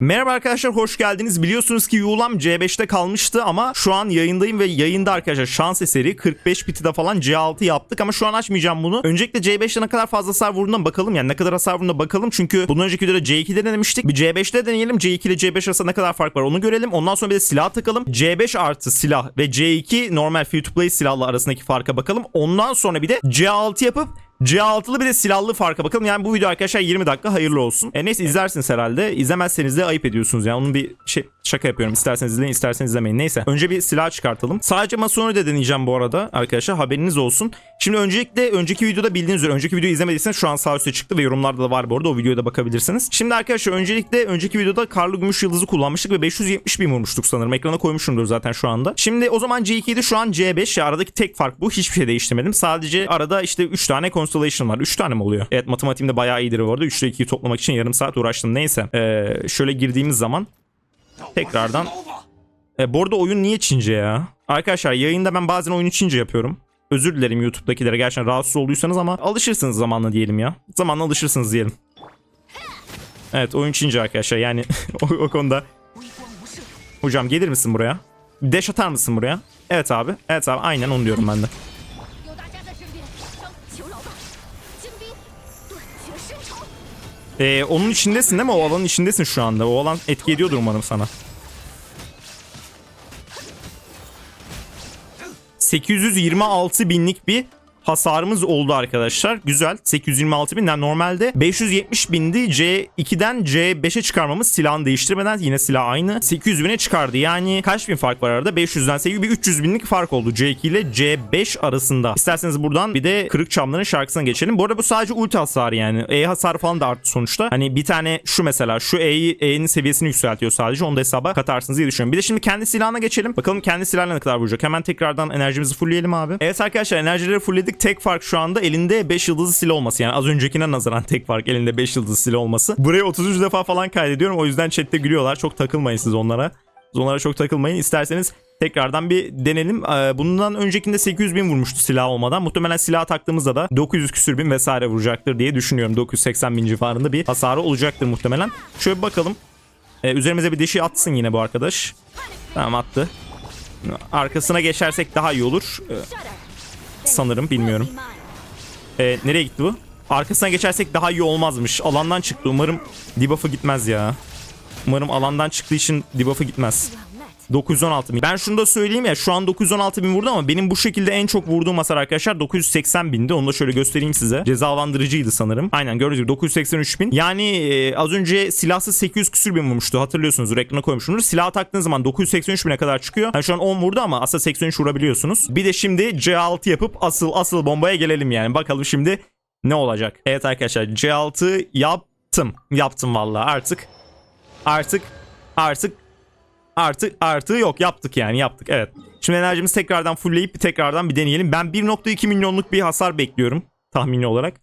Merhaba arkadaşlar hoş geldiniz. Biliyorsunuz ki Yuğlam C5'te kalmıştı ama şu an yayındayım ve yayında arkadaşlar şans eseri 45 bitide falan C6 yaptık ama şu an açmayacağım bunu. Öncelikle C5'te ne kadar fazla hasar vurduğuna bakalım. Yani ne kadar hasar vurduğuna bakalım. Çünkü bundan önceki videoda C2'de denemiştik. Bir C5'te deneyelim. C2 ile C5 arasında ne kadar fark var onu görelim. Ondan sonra bir de silah takalım. C5 artı silah ve C2 normal free to play silahla arasındaki farka bakalım. Ondan sonra bir de C6 yapıp C6'lı bir de silahlı farka bakalım. Yani bu video arkadaşlar 20 dakika hayırlı olsun. E neyse izlersiniz herhalde. İzlemezseniz de ayıp ediyorsunuz yani. Onun bir şey şaka yapıyorum. İsterseniz izleyin, isterseniz izlemeyin. Neyse. Önce bir silah çıkartalım. Sadece Mason'u da deneyeceğim bu arada arkadaşlar. Haberiniz olsun. Şimdi öncelikle önceki videoda bildiğiniz üzere önceki videoyu izlemediyseniz şu an sağ üstte çıktı ve yorumlarda da var bu arada. O videoya da bakabilirsiniz. Şimdi arkadaşlar öncelikle önceki videoda karlı gümüş yıldızı kullanmıştık ve 570 bin vurmuştuk sanırım. Ekrana koymuşumdur zaten şu anda. Şimdi o zaman C2'ydi şu an C5. Ya aradaki tek fark bu. Hiçbir şey değiştirmedim. Sadece arada işte 3 tane constellation var. 3 tane mi oluyor? Evet matematiğimde bayağı iyidir bu arada. 3 ile 2'yi toplamak için yarım saat uğraştım. Neyse. Ee, şöyle girdiğimiz zaman tekrardan e, bu arada oyun niye Çince ya? Arkadaşlar yayında ben bazen oyunu Çince yapıyorum. Özür dilerim YouTube'dakilere gerçekten rahatsız olduysanız ama alışırsınız zamanla diyelim ya. Zamanla alışırsınız diyelim. Evet oyun Çince arkadaşlar yani o, o konuda. Hocam gelir misin buraya? Dash atar mısın buraya? Evet abi. Evet abi aynen onu diyorum ben de. Ee, onun içindesin değil mi? O alanın içindesin şu anda. O alan etki ediyordur umarım sana. 826 binlik bir hasarımız oldu arkadaşlar. Güzel. 826 binden normalde 570 bindi. C2'den C5'e çıkarmamız silahını değiştirmeden yine silah aynı. 800 bine çıkardı. Yani kaç bin fark var arada? 500'den 800 bir 300 binlik fark oldu C2 ile C5 arasında. İsterseniz buradan bir de Kırık Çamların şarkısına geçelim. Bu arada bu sadece ulti hasarı yani. E hasarı falan da arttı sonuçta. Hani bir tane şu mesela şu E'yi E'nin seviyesini yükseltiyor sadece. Onu da hesaba katarsınız diye düşünüyorum. Bir de şimdi kendi silahına geçelim. Bakalım kendi silahla ne kadar vuracak. Hemen tekrardan enerjimizi fullleyelim abi. Evet arkadaşlar enerjileri fullledik. Tek fark şu anda elinde 5 yıldızlı silah olması. Yani az öncekine nazaran tek fark elinde 5 yıldızlı silah olması. Buraya 33 defa falan kaydediyorum. O yüzden chatte gülüyorlar. Çok takılmayın siz onlara. Siz onlara çok takılmayın. İsterseniz tekrardan bir denelim. Ee, Bundan öncekinde 800 bin vurmuştu silah olmadan. Muhtemelen silah taktığımızda da 900 küsür bin vesaire vuracaktır diye düşünüyorum. 980 bin civarında bir hasarı olacaktır muhtemelen. Şöyle bakalım. Ee, üzerimize bir deşi atsın yine bu arkadaş. Tamam attı. Arkasına geçersek daha iyi olur. Ee, sanırım bilmiyorum. Ee, nereye gitti bu? Arkasına geçersek daha iyi olmazmış. Alandan çıktı. Umarım debuff'ı gitmez ya. Umarım alandan çıktığı için debuff'ı gitmez. 916 bin. Ben şunu da söyleyeyim ya şu an 916 bin vurdu ama benim bu şekilde en çok vurduğum hasar arkadaşlar 980 bindi. Onu da şöyle göstereyim size. Cezalandırıcıydı sanırım. Aynen gördüğünüz gibi 983 bin. Yani e, az önce silahsız 800 küsür bin vurmuştu. Hatırlıyorsunuz ekrana koymuşumdur. Silah taktığınız zaman 983 bine kadar çıkıyor. Yani şu an 10 vurdu ama aslında 83 vurabiliyorsunuz. Bir de şimdi C6 yapıp asıl asıl bombaya gelelim yani. Bakalım şimdi ne olacak? Evet arkadaşlar C6 yaptım. Yaptım vallahi artık. Artık artık Artı artı yok yaptık yani yaptık evet. Şimdi enerjimizi tekrardan fullleyip tekrardan bir deneyelim. Ben 1.2 milyonluk bir hasar bekliyorum tahmini olarak.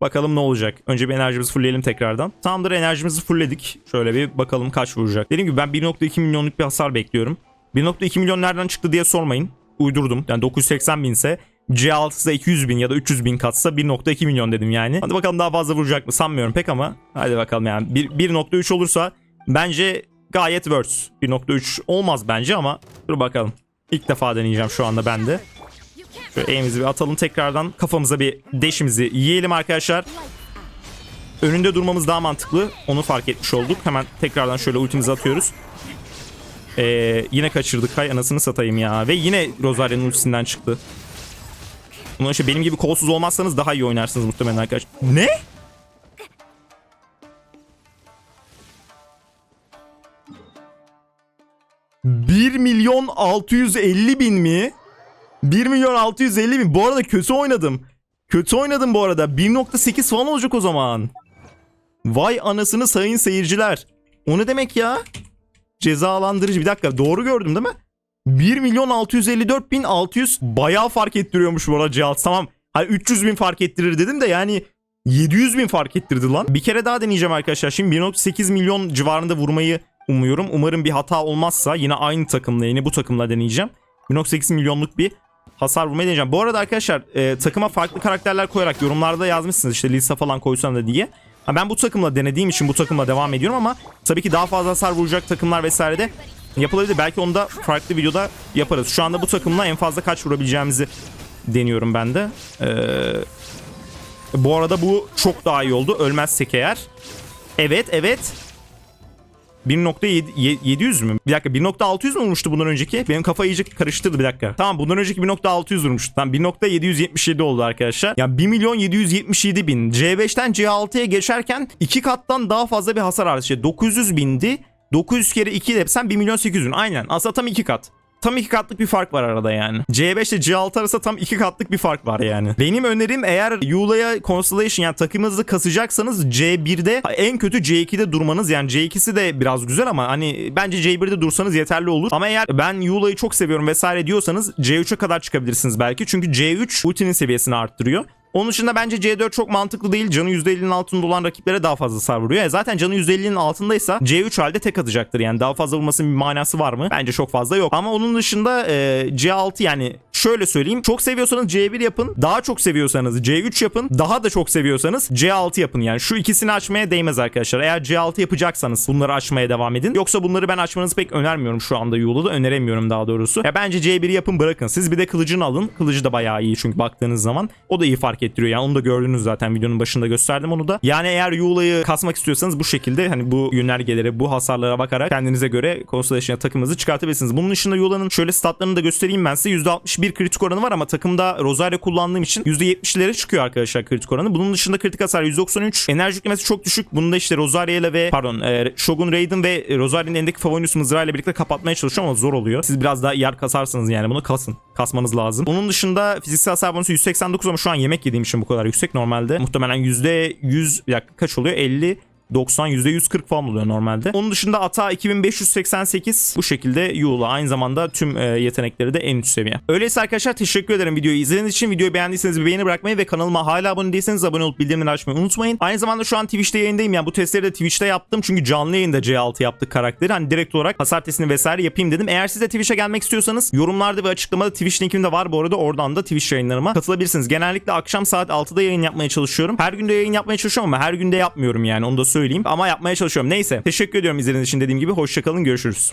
Bakalım ne olacak. Önce bir enerjimizi fullleyelim tekrardan. Tamamdır enerjimizi fullledik. Şöyle bir bakalım kaç vuracak. Dediğim gibi ben 1.2 milyonluk bir hasar bekliyorum. 1.2 milyon nereden çıktı diye sormayın. Uydurdum. Yani 980 binse C6'sı 200 bin ya da 300 bin katsa 1.2 milyon dedim yani. Hadi bakalım daha fazla vuracak mı sanmıyorum pek ama. Hadi bakalım yani 1 1.3 olursa bence gayet worth. 1.3 olmaz bence ama dur bakalım. İlk defa deneyeceğim şu anda ben de. Şöyle elimizi bir atalım tekrardan. Kafamıza bir deşimizi yiyelim arkadaşlar. Önünde durmamız daha mantıklı. Onu fark etmiş olduk. Hemen tekrardan şöyle ultimizi atıyoruz. Ee, yine kaçırdık. Hay anasını satayım ya. Ve yine Rosaria'nın ultisinden çıktı. Bunun işte benim gibi kolsuz olmazsanız daha iyi oynarsınız muhtemelen arkadaşlar. Ne? Bir milyon 650 bin mi? 1 milyon 650 bin. Bu arada kötü oynadım. Kötü oynadım bu arada. 1.8 falan olacak o zaman. Vay anasını sayın seyirciler. O ne demek ya? Cezalandırıcı. Bir dakika doğru gördüm değil mi? 1 milyon 654 bin 600 bayağı fark ettiriyormuş bu arada Cihat. Tamam. Hani 300 bin fark ettirir dedim de yani 700 bin fark ettirdi lan. Bir kere daha deneyeceğim arkadaşlar. Şimdi 1.8 milyon civarında vurmayı umuyorum. Umarım bir hata olmazsa yine aynı takımla yine bu takımla deneyeceğim. 1.8 milyonluk bir hasar vurmayı deneyeceğim. Bu arada arkadaşlar e, takıma farklı karakterler koyarak yorumlarda yazmışsınız işte Lisa falan koysam da diye. Ha, ben bu takımla denediğim için bu takımla devam ediyorum ama tabii ki daha fazla hasar vuracak takımlar vesaire de yapılabilir. Belki onu da farklı videoda yaparız. Şu anda bu takımla en fazla kaç vurabileceğimizi deniyorum ben de. Ee, bu arada bu çok daha iyi oldu. Ölmezsek eğer. Evet evet. 1.700 mü? Bir dakika 1.600 mü vurmuştu bundan önceki? Benim kafa iyice karıştırdı bir dakika. Tamam bundan önceki 1.600 vurmuştu. Tamam 1.777 oldu arkadaşlar. Yani 1 milyon 777 bin. C5'ten C6'ya geçerken iki kattan daha fazla bir hasar artışı. 900 bindi. 900 kere 2 de sen 1 milyon 800 bin. Aynen. Aslında tam iki kat. Tam iki katlık bir fark var arada yani. C5 ile C6 arasında tam iki katlık bir fark var yani. Benim önerim eğer Yula'ya Constellation yani takımınızı kasacaksanız C1'de en kötü C2'de durmanız. Yani C2'si de biraz güzel ama hani bence C1'de dursanız yeterli olur. Ama eğer ben Yula'yı çok seviyorum vesaire diyorsanız C3'e kadar çıkabilirsiniz belki. Çünkü C3 ultinin seviyesini arttırıyor. Onun dışında bence C4 çok mantıklı değil. Canı %50'nin altında olan rakiplere daha fazla hasar vuruyor. E zaten canı %50'nin altındaysa C3 halde tek atacaktır. Yani daha fazla vurmasının bir manası var mı? Bence çok fazla yok. Ama onun dışında e, C6 yani şöyle söyleyeyim. Çok seviyorsanız C1 yapın. Daha çok seviyorsanız C3 yapın. Daha da çok seviyorsanız C6 yapın. Yani şu ikisini açmaya değmez arkadaşlar. Eğer C6 yapacaksanız bunları açmaya devam edin. Yoksa bunları ben açmanızı pek önermiyorum şu anda Yuğla'da. Öneremiyorum daha doğrusu. Ya bence C1'i yapın bırakın. Siz bir de kılıcını alın. Kılıcı da bayağı iyi çünkü baktığınız zaman. O da iyi fark ettiriyor. Yani onu da gördünüz zaten videonun başında gösterdim onu da. Yani eğer Yuğla'yı kasmak istiyorsanız bu şekilde hani bu yönergelere, bu hasarlara bakarak kendinize göre Constellation'a takımınızı çıkartabilirsiniz. Bunun dışında Yuğla'nın şöyle statlarını da göstereyim ben size. %61 kritik oranı var ama takımda Rosario kullandığım için %70'lere çıkıyor arkadaşlar kritik oranı. Bunun dışında kritik hasar 193. Enerji yüklemesi çok düşük. Bunu da işte Rosario ile ve pardon e, Shogun Raiden ve Rosario'nun elindeki Favonius mızrağıyla birlikte kapatmaya çalışıyor ama zor oluyor. Siz biraz daha yer kasarsanız yani bunu kasın. Kasmanız lazım. Onun dışında fiziksel hasar bonusu 189 ama şu an yemek yediğim için bu kadar yüksek. Normalde muhtemelen %100 bir dakika kaç oluyor? 50 90 %140 falan oluyor normalde. Onun dışında ata 2588 bu şekilde Yuğla. Aynı zamanda tüm e, yetenekleri de en üst seviye. Öyleyse arkadaşlar teşekkür ederim videoyu izlediğiniz için. Videoyu beğendiyseniz bir beğeni bırakmayı ve kanalıma hala abone değilseniz abone olup bildirimleri açmayı unutmayın. Aynı zamanda şu an Twitch'te yayındayım. Yani bu testleri de Twitch'te yaptım. Çünkü canlı yayında C6 yaptık karakteri. Hani direkt olarak hasar testini vesaire yapayım dedim. Eğer siz de Twitch'e gelmek istiyorsanız yorumlarda ve açıklamada Twitch linkim de var bu arada. Oradan da Twitch yayınlarıma katılabilirsiniz. Genellikle akşam saat 6'da yayın yapmaya çalışıyorum. Her günde yayın yapmaya çalışıyorum ama her günde yapmıyorum yani onu da söyleyeyim. Ama yapmaya çalışıyorum. Neyse. Teşekkür ediyorum izlediğiniz için dediğim gibi. Hoşçakalın. Görüşürüz.